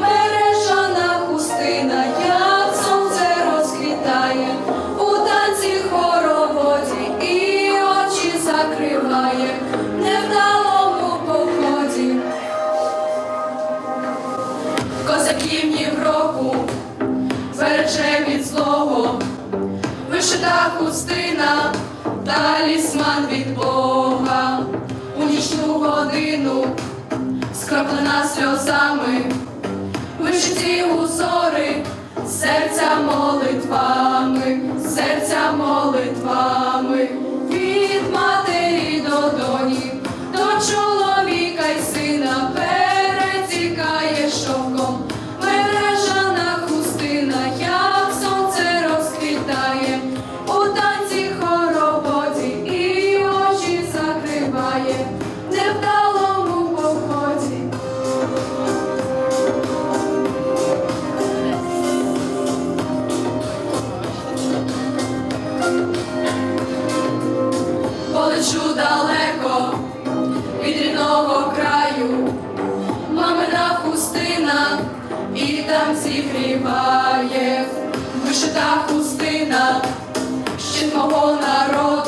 Мережана хустина, як сонце розквітає. У танці хороводі і очі закриває. Невдалому поході, в козаківні гроку Береже від злого, вишита хустина, талісман від Бога. У нічну годину скроплена сльозами, вишиті узори, серця молитвами, полечу далеко від рідного краю, мамина хустина і там зігріває, вишита хустина, щит мого народу.